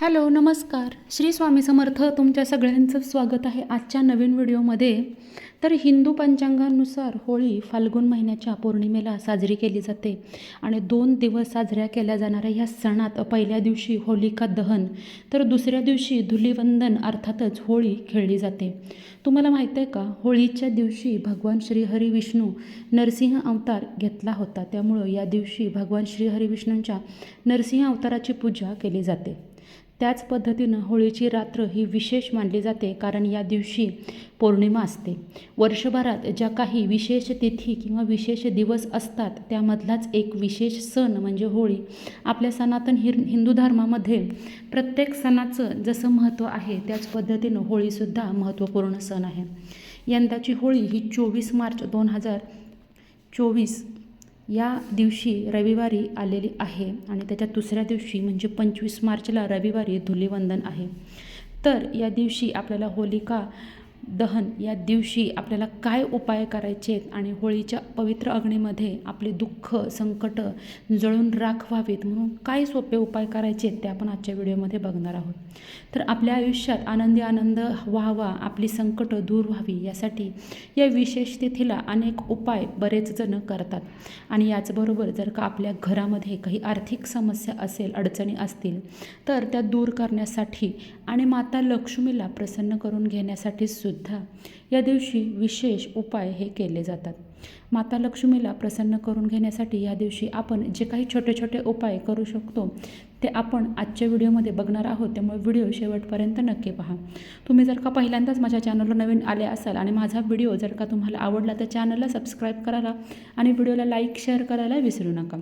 Hello नमस्कार. श्री स्वामी समर्थ तुमच्या सगळ्यांचं स्वागत आहे आजच्या नवीन व्हिडिओमध्ये. तर हिंदू पंचांगानुसार होळी फाल्गुन महिन्याच्या पौर्णिमेला साजरी केली जाते आणि दोन दिवस साजऱ्या केल्या जाणाऱ्या ह्या सणात पहिल्या दिवशी होलिका दहन तर दुसऱ्या दिवशी धुलीवंदन अर्थातच होळी खेळली जाते. तुम्हाला माहीत आहे का? होळीच्या दिवशी भगवान श्रीहरी विष्णू नरसिंह अवतार घेतला होता. त्यामुळं या दिवशी भगवान श्रीहरी विष्णूंच्या नरसिंह अवताराची पूजा केली जाते. त्याच पद्धतीनं होळीची रात्र ही विशेष मानली जाते कारण या दिवशी पौर्णिमा असते. वर्षभरात ज्या काही विशेष तिथी किंवा विशेष दिवस असतात त्यामधलाच एक विशेष सण म्हणजे होळी. आपल्या सनातन हिर हिंदू धर्मामध्ये प्रत्येक सणाचं जसं महत्त्व आहे त्याच पद्धतीनं होळीसुद्धा महत्त्वपूर्ण सण आहे. यंदाची होळी ही चोवीस मार्च दोन हजार चोवीस या दिवशी रविवारी आलेली आहे आणि त्याच्या दुसऱ्या दिवशी म्हणजे पंचवीस मार्चला रविवारी धुलीवंदन आहे. तर या दिवशी आपल्याला होलिका दहन या दिवशी आपल्याला काय उपाय करायचे आहेत आणि होळीच्या पवित्र अग्नीमध्ये आपले दुःख संकट जळून राख व्हावीत म्हणून काय सोपे उपाय करायचे आहेत ते आपण आजच्या व्हिडिओमध्ये बघणार आहोत. तर आपल्या आयुष्यात आनंदी आनंद व्हावा आपली संकट दूर व्हावी यासाठी या विशेष तिथीला अनेक उपाय बरेच जण करतात. आणि याचबरोबर जर का आपल्या घरामध्ये काही आर्थिक समस्या असेल अडचणी असतील तर त्या दूर करण्यासाठी आणि माता लक्ष्मीला प्रसन्न करून घेण्यासाठी सुद्धा या दिवशी विशेष उपाय हे केले जातात. माता लक्ष्मीला प्रसन्न करून घेण्यासाठी या दिवशी आपण जे काही छोटे छोटे उपाय करू शकतो ते आपण आजच्या व्हिडिओमध्ये बघणार आहोत. त्यामुळे व्हिडिओ शेवटपर्यंत नक्की पहा. तुम्ही जर का पहिल्यांदाच माझ्या चॅनलला नवीन आले असाल आणि माझा व्हिडिओ जर का तुम्हाला आवडला तर चॅनलला सबस्क्राईब करायला आणि व्हिडिओला लाईक शेअर करायला विसरू नका.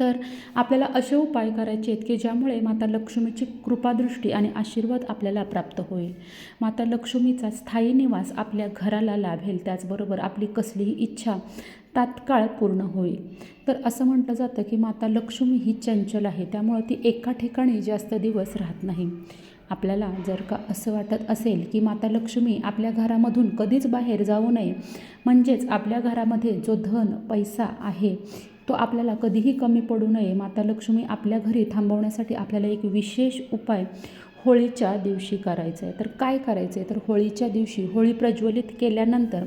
तर आपल्याला असे उपाय करायचे आहेत की ज्यामुळे माता लक्ष्मीची कृपादृष्टी आणि आशीर्वाद आपल्याला प्राप्त होईल. माता लक्ष्मीचा स्थायी निवास आपल्या घराला लाभेल. त्याचबरोबर आपली कसलीही इच्छा तात्काळ पूर्ण होईल. तर असं म्हटलं जातं की माता लक्ष्मी ही चंचल आहे. त्यामुळं ती एका ठिकाणी जास्त दिवस राहत नाही. आपल्याला जर का असं वाटत असेल की माता लक्ष्मी आपल्या घरामधून कधीच बाहेर जाऊ नये म्हणजेच आपल्या घरामध्ये जो धन पैसा आहे तो आपल्याला कधीही कमी पडू नये. माता लक्ष्मी आपल्या घरी थांबवण्यासाठी आपल्याला एक विशेष उपाय होळीच्या दिवशी करायचं आहे. तर काय करायचं आहे? तर होळीच्या दिवशी होळी प्रज्वलित केल्यानंतर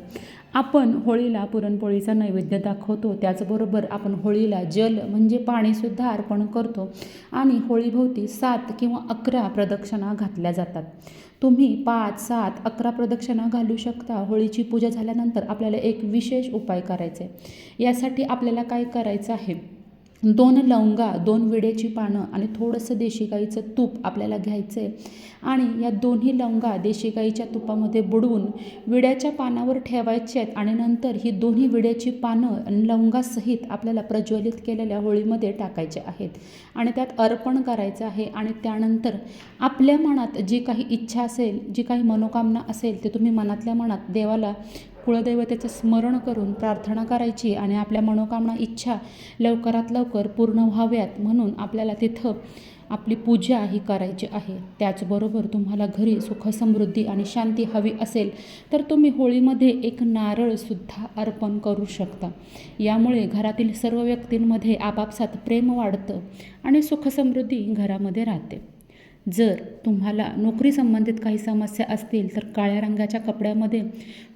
आपण होळीला पुरणपोळीचा नैवेद्य दाखवतो. त्याचबरोबर आपण होळीला जल म्हणजे पाणीसुद्धा अर्पण करतो आणि होळीभोवती सात किंवा अकरा प्रदक्षिणा घातल्या जातात. तुम्ही पाच सात अकरा प्रदक्षिणा घालू शकता. होळीची पूजा झाल्यानंतर आपल्याला एक विशेष उपाय करायचा आहे. यासाठी आपल्याला काय करायचं आहे? दोन लवंगा दोन विड्याची पानं आणि थोडंसं देशी गाईचं तूप आपल्याला घ्यायचं आहे आणि या दोन्ही लवंगा देशी गाईच्या तुपामध्ये बुडवून विड्याच्या पानावर ठेवायचे आहेत आणि नंतर ही दोन्ही विड्याची पानं लवंगासहित आपल्याला प्रज्वलित केलेल्या होळीमध्ये टाकायचे आहेत. आणि त्यात अर्पण करायचं आहे आणि त्यानंतर आपल्या मनात जी काही इच्छा असेल जी काही मनोकामना असेल ते तुम्ही मनातल्या मनात देवाला कुळदैवतेचं स्मरण करून प्रार्थना करायची आणि आपल्या मनोकामना इच्छा लवकरात लवकर पूर्ण व्हाव्यात म्हणून आपल्याला तिथं आपली पूजा ही करायची आहे. त्याचबरोबर तुम्हाला घरी सुख समृद्धी आणि शांती हवी असेल तर तुम्ही होळीमध्ये एक नारळसुद्धा अर्पण करू शकता. यामुळे घरातील सर्व व्यक्तींमध्ये आपापसात प्रेम वाढतं आणि सुखसमृद्धी घरामध्ये राहते. जर तुम्हाला नोकरी संबंधित काही समस्या असतील तर काळ्या रंगाच्या कपड्यामध्ये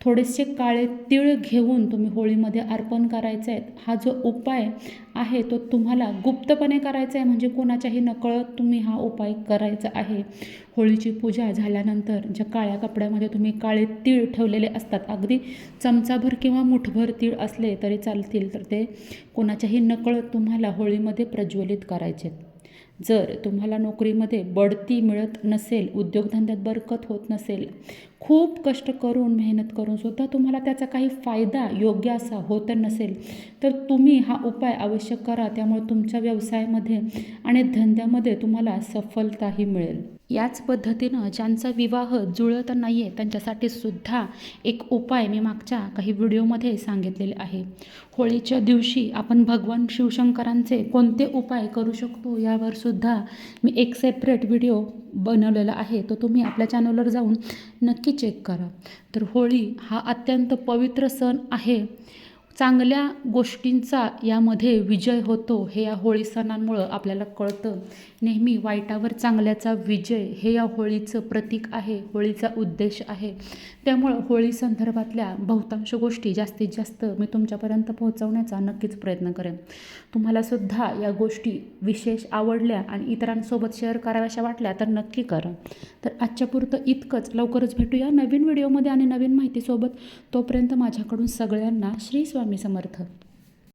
थोडेसे काळे तीळ घेऊन तुम्ही होळीमध्ये अर्पण करायचे आहेत. हा जो उपाय आहे तो तुम्हाला गुप्तपणे करायचा आहे म्हणजे कोणाच्याही नकळत तुम्ही हा उपाय करायचा आहे. होळीची पूजा झाल्यानंतर ज्या काळ्या कपड्यामध्ये तुम्ही काळे तीळ ठेवलेले असतात अगदी चमचाभर किंवा मुठभर तीळ असले तरी चालतील तर ते कोणाच्याही नकळत तुम्हाला होळीमध्ये प्रज्वलित करायचे आहेत. जर तुम्हाला नोकरीमध्ये बढती मिळत नसेल उद्योगधंद्यात बरकत होत नसेल खूप कष्ट करून मेहनत करून सुद्धा तुम्हाला त्याचा काही फायदा योग्य असा होत नसेल तर तुम्ही हा उपाय अवश्य करा. त्यामुळे तुमच्या व्यवसायामध्ये आणि धंद्यामध्ये तुम्हाला सफलताही मिळेल. याच पद्धतीनं ज्यांचा विवाह जुळत नाही आहे त्यांच्यासाठी सुद्धा एक उपाय मी मागच्या काही व्हिडिओमध्ये सांगितलेले आहे. होळीच्या दिवशी आपण भगवान शिवशंकरांचे कोणते उपाय करू शकतो यावर सुद्धा मी एक सेपरेट व्हिडिओ बनवलेला आहे. तो तुम्ही आपल्या चॅनलवर जाऊन नक्की चेक करा. तर होळी हा अत्यंत पवित्र सण आहे. चांगल्या गोष्टींचा यामध्ये विजय होतो हे या होळी सणांमुळं आपल्याला कळतं. नेहमी वाईटावर चांगल्याचा विजय हे या होळीचं प्रतीक आहे होळीचा उद्देश आहे. त्यामुळं होळी संदर्भातल्या बहुतांश गोष्टी जास्तीत जास्त मी तुमच्यापर्यंत पोहोचवण्याचा नक्कीच प्रयत्न करेन. तुम्हाला सुद्धा या गोष्टी विशेष आवडल्या आणि इतरांसोबत शेअर कराव्याशा वाटल्या तर नक्की करा. तर आजच्या पुरतं इतकंच. लवकरच भेटूया नवीन व्हिडिओमध्ये आणि नवीन माहितीसोबत. तोपर्यंत माझ्याकडून सगळ्यांना श्री स्वामी स्वामी समर्थ.